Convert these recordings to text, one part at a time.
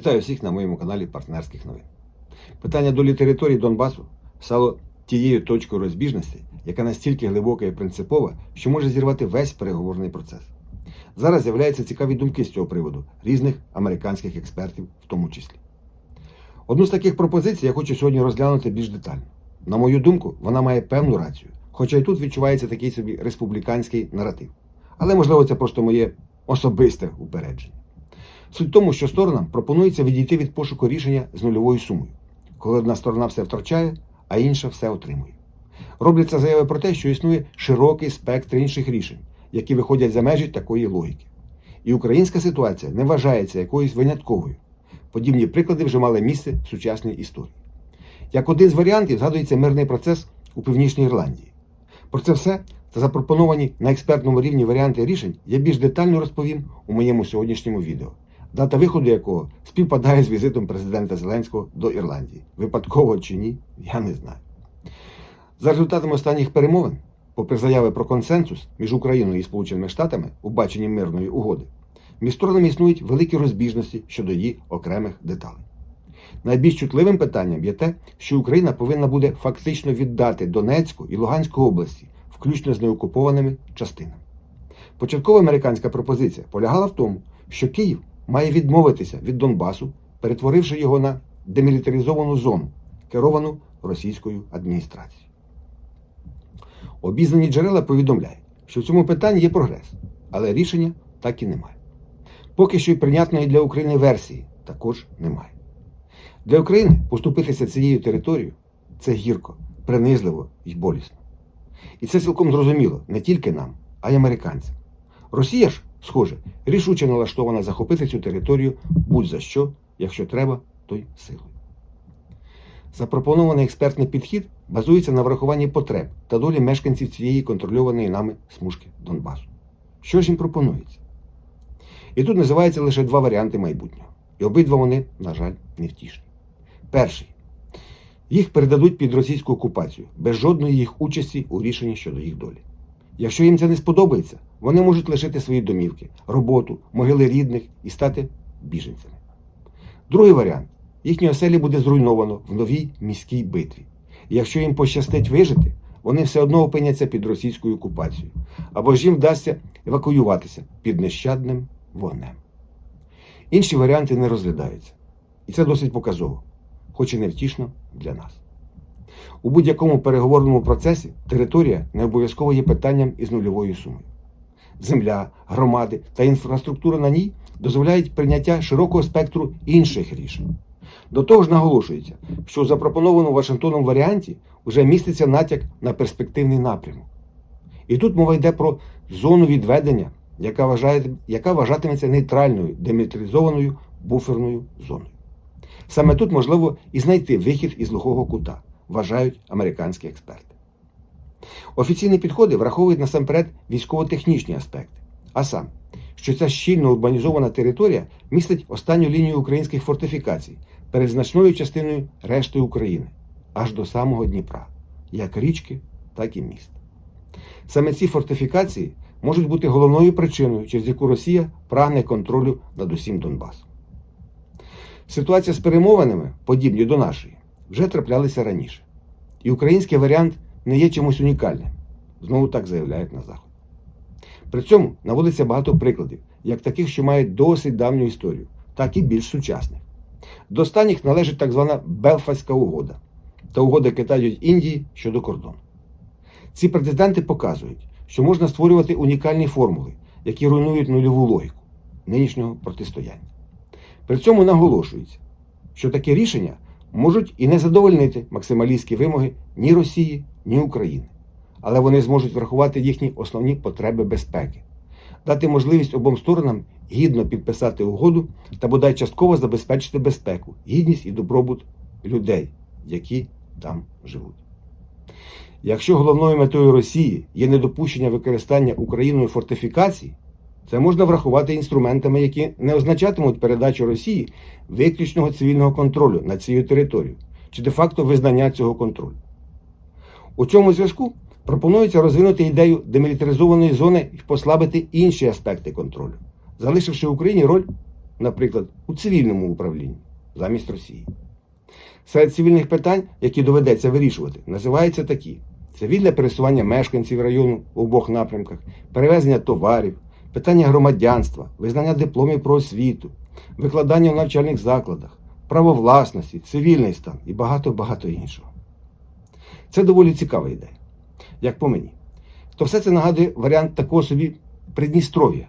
Вітаю всіх на моєму каналі партнерських новин. Питання долі території Донбасу стало тією точкою розбіжності, яка настільки глибока і принципова, що може зірвати весь переговорний процес. Зараз з'являються цікаві думки з цього приводу різних американських експертів, в тому числі. Одну з таких пропозицій я хочу сьогодні розглянути більш детально. На мою думку, вона має певну рацію, хоча й тут відчувається такий собі республіканський наратив. Але можливо це просто моє особисте упередження. Суть в тому, що сторонам пропонується відійти від пошуку рішення з нульовою сумою, коли одна сторона все втрачає, а інша все отримує. Робляться заяви про те, що існує широкий спектр інших рішень, які виходять за межі такої логіки. І українська ситуація не вважається якоюсь винятковою. Подібні приклади вже мали місце в сучасній історії. Як один з варіантів згадується мирний процес у Північній Ірландії. Про це все та запропоновані на експертному рівні варіанти рішень я більш детально розповім у моєму сьогоднішньому відео, дата виходу якого співпадає з візитом президента Зеленського до Ірландії. Випадково чи ні, я не знаю. За результатами останніх перемовин, попри заяви про консенсус між Україною і Сполученими Штатами у баченні мирної угоди, між сторонами існують великі розбіжності щодо її окремих деталей. Найбільш чутливим питанням є те, що Україна повинна буде фактично віддати Донецьку і Луганську області, включно з неокупованими частинами. Початкова американська пропозиція полягала в тому, що Київ має відмовитися від Донбасу, перетворивши його на демілітаризовану зону, керовану російською адміністрацією. Обізнані джерела повідомляють, що в цьому питанні є прогрес, але рішення так і немає. Поки що й прийнятної для України версії також немає. Для України поступитися цією територією це гірко, принизливо і болісно. І це цілком зрозуміло не тільки нам, а й американцям. Росія ж, схоже, рішуче налаштована захопити цю територію будь-за що, якщо треба, то й силою. Запропонований експертний підхід базується на врахуванні потреб та долі мешканців цієї контрольованої нами смужки Донбасу. Що ж їм пропонується? І тут називаються лише два варіанти майбутнього. І обидва вони, на жаль, невтішні. Перший. Їх передадуть під російську окупацію без жодної їх участі у рішенні щодо їх долі. Якщо їм це не сподобається, вони можуть лишити свої домівки, роботу, могили рідних і стати біженцями. Другий варіант їхні оселі буде зруйновано в новій міській битві. І якщо їм пощастить вижити, вони все одно опиняться під російською окупацією, або ж їм вдасться евакуюватися під нещадним вогнем. Інші варіанти не розглядаються. І це досить показово, хоч і невтішно для нас. У будь-якому переговорному процесі територія не обов'язково є питанням із нульовою сумою. Земля, громади та інфраструктура на ній дозволяють прийняття широкого спектру інших рішень. До того ж наголошується, що у запропонованому Вашингтоном варіанті вже міститься натяк на перспективний напрямок. І тут мова йде про зону відведення, яка, вважає, яка вважатиметься нейтральною, демілітаризованою буферною зоною. Саме тут можливо і знайти вихід із глухого кута, вважають американські експерти. Офіційні підходи враховують насамперед військово-технічні аспекти, а сам, що ця щільно урбанізована територія містить останню лінію українських фортифікацій перед значною частиною решти України, аж до самого Дніпра, як річки, так і міст. Саме ці фортифікації можуть бути головною причиною, через яку Росія прагне контролю над усім Донбасом. Ситуація з перемовинами, подібні до нашої, вже траплялися раніше. І український варіант не є чимось унікальним, знову так заявляють на Заход. При цьому наводиться багато прикладів, як таких, що мають досить давню історію, так і більш сучасних. До останніх належить так звана Белфаська угода та угода Китаю й Індії щодо кордону. Ці прецеденти показують, що можна створювати унікальні формули, які руйнують нульову логіку нинішнього протистояння. При цьому наголошується, що такі рішення можуть і не задовольнити максималістські вимоги ні Росії, ні України, але вони зможуть врахувати їхні основні потреби безпеки, дати можливість обом сторонам гідно підписати угоду та бодай частково забезпечити безпеку, гідність і добробут людей, які там живуть. Якщо головною метою Росії є недопущення використання Україною фортифікацій, це можна врахувати інструментами, які не означатимуть передачу Росії виключного цивільного контролю над цією територією чи де-факто визнання цього контролю. У цьому зв'язку пропонується розвинути ідею демілітаризованої зони і послабити інші аспекти контролю, залишивши Україні роль наприклад, у цивільному управлінні замість Росії. Серед цивільних питань, які доведеться вирішувати, називаються такі: цивільне пересування мешканців району в обох напрямках, перевезення товарів, питання громадянства, визнання дипломів про освіту, викладання в навчальних закладах, право власності, цивільний стан і багато-багато іншого. Це доволі цікава ідея, як по мені. То все це нагадує варіант такого собі Придністров'я,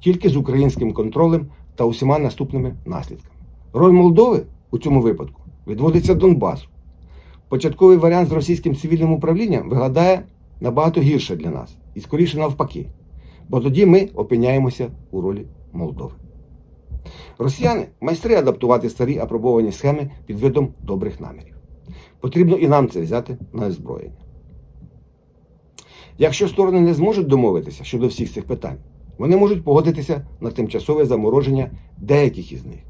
тільки з українським контролем та усіма наступними наслідками. Роль Молдови у цьому випадку відводиться Донбасу. Початковий варіант з російським цивільним управлінням виглядає набагато гірше для нас і скоріше навпаки, бо тоді ми опиняємося у ролі Молдови. Росіяни майстри адаптувати старі апробовані схеми під видом добрих намірів. Потрібно і нам це взяти на озброєння. Якщо сторони не зможуть домовитися щодо всіх цих питань, вони можуть погодитися на тимчасове замороження деяких із них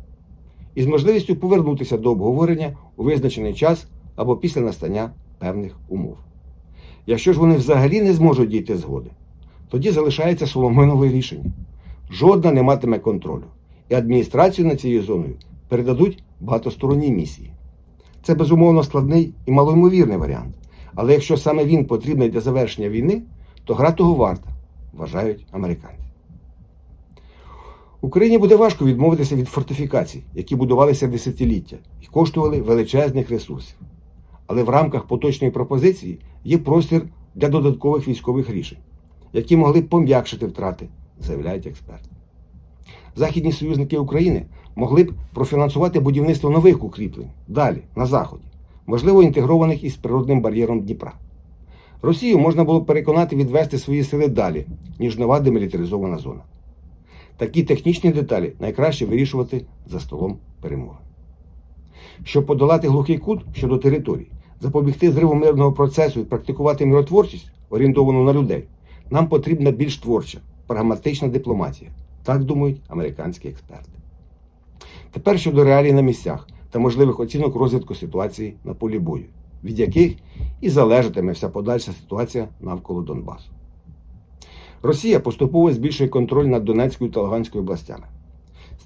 із можливістю повернутися до обговорення у визначений час або після настання певних умов. Якщо ж вони взагалі не зможуть дійти згоди, тоді залишається Соломонове рішення. Жодна не матиме контролю, і адміністрацію над цією зоною передадуть багатосторонній місії. Це безумовно складний і малоймовірний варіант. Але якщо саме він потрібний для завершення війни, то гра того варта, вважають американці. Україні буде важко відмовитися від фортифікацій, які будувалися десятиліття і коштували величезних ресурсів. Але в рамках поточної пропозиції є простір для додаткових військових рішень, які могли б пом'якшити втрати, заявляють експерти. Західні союзники України могли б профінансувати будівництво нових укріплень далі, на заході, можливо, інтегрованих із природним бар'єром Дніпра. Росію можна було б переконати відвести свої сили далі, ніж нова демілітаризована зона. Такі технічні деталі найкраще вирішувати за столом перемоги. Щоб подолати глухий кут щодо територій, запобігти зриву мирного процесу і практикувати миротворчість, орієнтовану на людей, нам потрібна більш творча, прагматична дипломатія. Так думають американські експерти. Тепер щодо реалій на місцях та можливих оцінок розвитку ситуації на полі бою, від яких і залежатиме вся подальша ситуація навколо Донбасу. Росія поступово збільшує контроль над Донецькою та Луганською областями.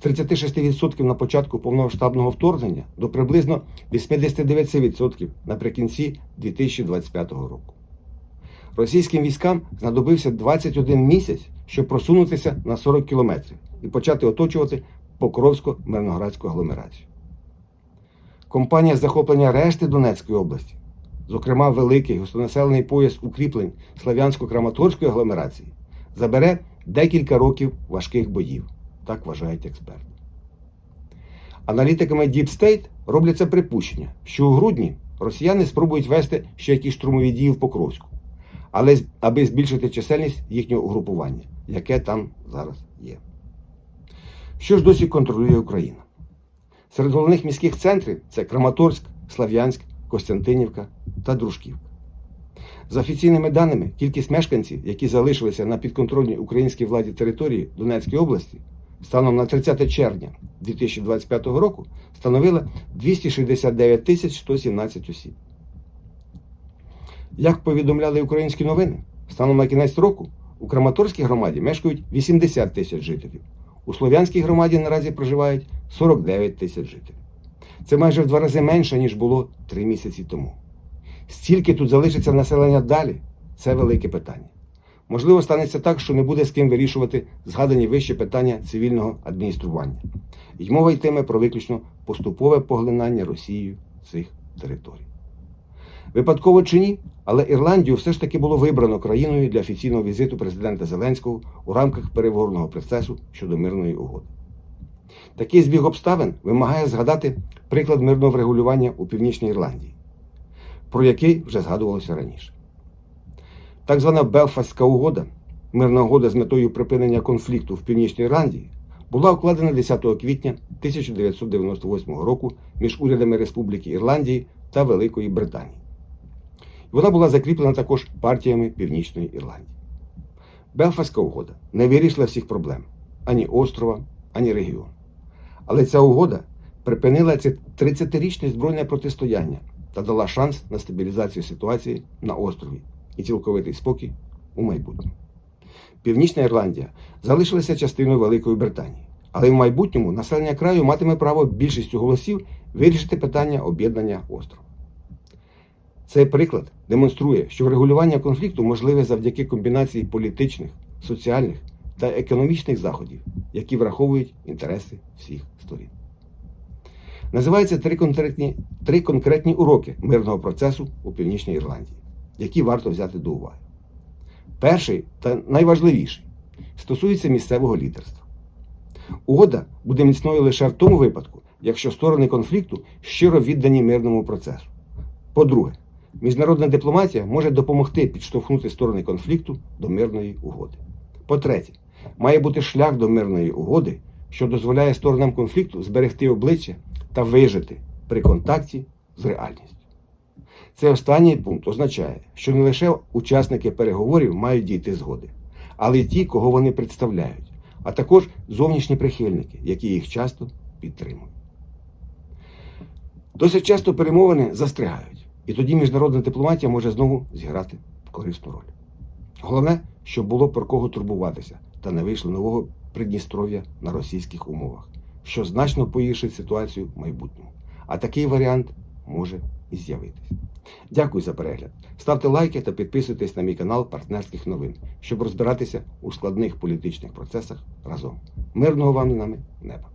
З 36% на початку повномасштабного вторгнення до приблизно 89% наприкінці 2025 року. Російським військам знадобився 21 місяць, щоб просунутися на 40 кілометрів і почати оточувати Покровсько-Мирноградську агломерацію. Компанія захоплення решти Донецької області, зокрема великий густонаселений пояс укріплень Слав'янсько-Краматорської агломерації, забере декілька років важких боїв, так вважають експерти. Аналітиками Deep State робляться припущення, що у грудні росіяни спробують вести ще якісь штурмові дії в Покровську, але аби збільшити чисельність їхнього угрупування, яке там зараз є. Що ж досі контролює Україна? Серед головних міських центрів це Краматорськ, Слав'янськ, Костянтинівка та Дружківка. За офіційними даними, кількість мешканців, які залишилися на підконтрольній українській владі території Донецької області, станом на 30 червня 2025 року становила 269 тисяч 117 осіб. Як повідомляли українські новини, станом на кінець року у Краматорській громаді мешкають 80 тисяч жителів. У Слов'янській громаді наразі проживають 49 тисяч жителів. Це майже в два рази менше, ніж було три місяці тому. Стільки тут залишиться населення далі це велике питання. Можливо, станеться так, що не буде з ким вирішувати згадані вище питання цивільного адміністрування. І мова йтиме про виключно поступове поглинання Росією цих територій. Випадково чи ні, але Ірландію все ж таки було вибрано країною для офіційного візиту президента Зеленського у рамках переговорного процесу щодо мирної угоди. Такий збіг обставин вимагає згадати приклад мирного врегулювання у Північній Ірландії, про який вже згадувалося раніше. Так звана Белфастська угода, мирна угода з метою припинення конфлікту в Північній Ірландії, була укладена 10 квітня 1998 року між урядами Республіки Ірландії та Великої Британії. Вона була закріплена також партіями Північної Ірландії. Белфастська угода не вирішила всіх проблем ані острова, ані регіону. Але ця угода припинила це 30-річне збройне протистояння та дала шанс на стабілізацію ситуації на острові і цілковитий спокій у майбутньому. Північна Ірландія залишилася частиною Великої Британії, Але в майбутньому населення краю матиме право більшістю голосів вирішити питання об'єднання острова. Цей приклад демонструє, що врегулювання конфлікту можливе завдяки комбінації політичних, соціальних та економічних заходів, які враховують інтереси всіх сторін. Називаються три конкретні, три конкретні уроки мирного процесу у Північній Ірландії, які варто взяти до уваги. Перший та найважливіший стосується місцевого лідерства. Угода буде міцною лише в тому випадку, якщо сторони конфлікту щиро віддані мирному процесу. По-друге, міжнародна дипломатія може допомогти підштовхнути сторони конфлікту до мирної угоди. По-третє, має бути шлях до мирної угоди, що дозволяє сторонам конфлікту зберегти обличчя та вижити при контакті з реальністю. Цей останній пункт означає, що не лише учасники переговорів мають дійти згоди, але й ті, кого вони представляють, а також зовнішні прихильники, які їх часто підтримують. Досить часто перемовини застрягають, і тоді міжнародна дипломатія може знову зіграти корисну роль. Головне, щоб було про кого турбуватися та не вийшло нового Придністров'я на російських умовах, що значно погіршить ситуацію в майбутньому. А такий варіант може і з'явитись. Дякую за перегляд. Ставте лайки та підписуйтесь на мій канал партнерських новин, щоб розбиратися у складних політичних процесах разом. Мирного вам і нами неба!